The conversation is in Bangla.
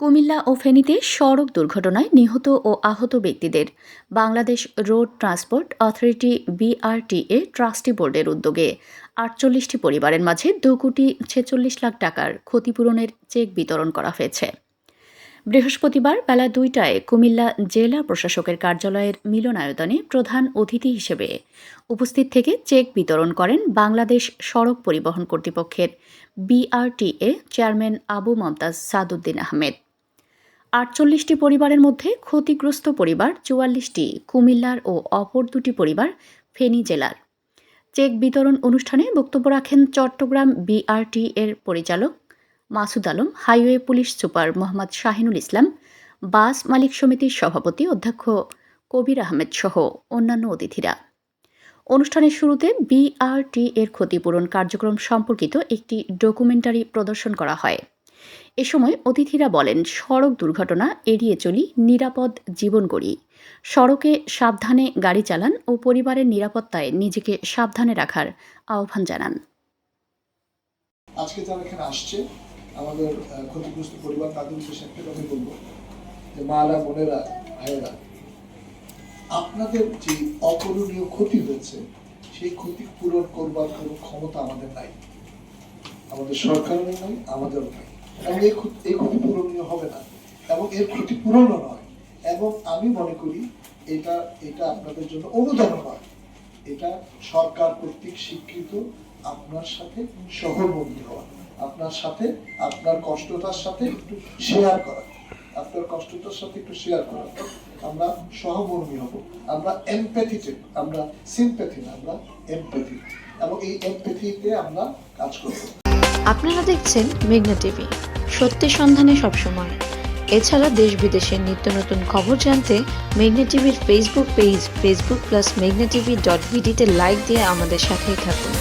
কুমিল্লা ও ফেনীতে সড়ক দুর্ঘটনায় নিহত ও আহত ব্যক্তিদের Bangladesh road transport authority BRTA trustee বোর্ডের উদ্যোগে আটচল্লিশটি পরিবারের মাঝে দু কোটি ছেচল্লিশ লাখ টাকার ক্ষতিপূরণের চেক বিতরণ করা হয়েছে। বৃহস্পতিবার বেলা দুইটায় কুমিল্লা জেলা প্রশাসকের কার্যালয়ের মিলনায়তনে প্রধান অতিথি হিসেবে উপস্থিত থেকে চেক বিতরণ করেন বাংলাদেশ সড়ক পরিবহন কর্তৃপক্ষের বিআরটিএ চেয়ারম্যান আবু মমতাজ সাদুদ্দিন আহমেদ। আটচল্লিশটি পরিবারের মধ্যে ক্ষতিগ্রস্ত পরিবার চুয়াল্লিশটি কুমিল্লার ও অপর দুটি পরিবার ফেনী জেলার। চেক বিতরণ অনুষ্ঠানে বক্তব্য রাখেন চট্টগ্রাম বিআরটি এর পরিচালক Masud Alam, highway police super Mohammad Shahinul Islam, bus মালিক সমিতির সভাপতি অধ্যক্ষ কবির আহমেদ সহ অন্যান্য অতিথিরা। অনুষ্ঠানের শুরুতে বিআরটি এর ক্ষতিপূরণ কার্যক্রম সম্পর্কিত একটি ডকুমেন্টারি প্রদর্শন করা হয়। এ সময় অতিথিরা বলেন, সড়ক দুর্ঘটনা এড়িয়ে চলি, নিরাপদ জীবন গড়ি। সড়কে সাবধানে গাড়ি চালান ও পরিবারের নিরাপত্তায় নিজেকে সাবধানে রাখার আহ্বান জানান। আজকে যারা এখানে আসছে। আমাদের ক্ষতিগ্রস্ত পরিবার তাদের উদ্দেশ্যে একটা কথা বলব, যে মারা বোনেরা, ভাইয়েরা, আপনাদের যে অপূরণীয় ক্ষতি হয়েছে, সেই ক্ষতি পূরণ করবার কোনো ক্ষমতা আমাদের নাই। আমাদের সরকারের নাই, আমাদেরও নাই। এবং এই ক্ষতি- এই ক্ষতি পূরণীয় হবে না। এবং এর ক্ষতিপূরণও নয়। এবং আমি মনে করি এটা এটা আপনাদের জন্য অনুদান নয়। এটা সরকার কর্তৃক স্বীকৃত, আপনার সাথে সহমর্মী হওয়া। আপনার সাথে, আপনার কষ্টটার সাথে একটু শেয়ার করা। আপনার কষ্টটার সাথে একটু শেয়ার করা। আমরা সহমর্মী হব। আমরা এমপ্যাথিটেক আমরা সিম্প্যাথি না, আমরা এমপ্যাথি এবং এই এমপ্যাথিতে আমরা কাজ করব। আপনারা দেখছেন মেঘনা টিভি। সত্যি সন্ধানে সবসময়। এছাড়া দেশ বিদেশের নিত্য নতুন খবর জানতে মেঘনা টিভির ফেসবুক পেজ ফেসবুক প্লাস মেঘনা টিভি ডট ভিডিতে লাইক দিয়ে আমাদের সাথেই থাকুন।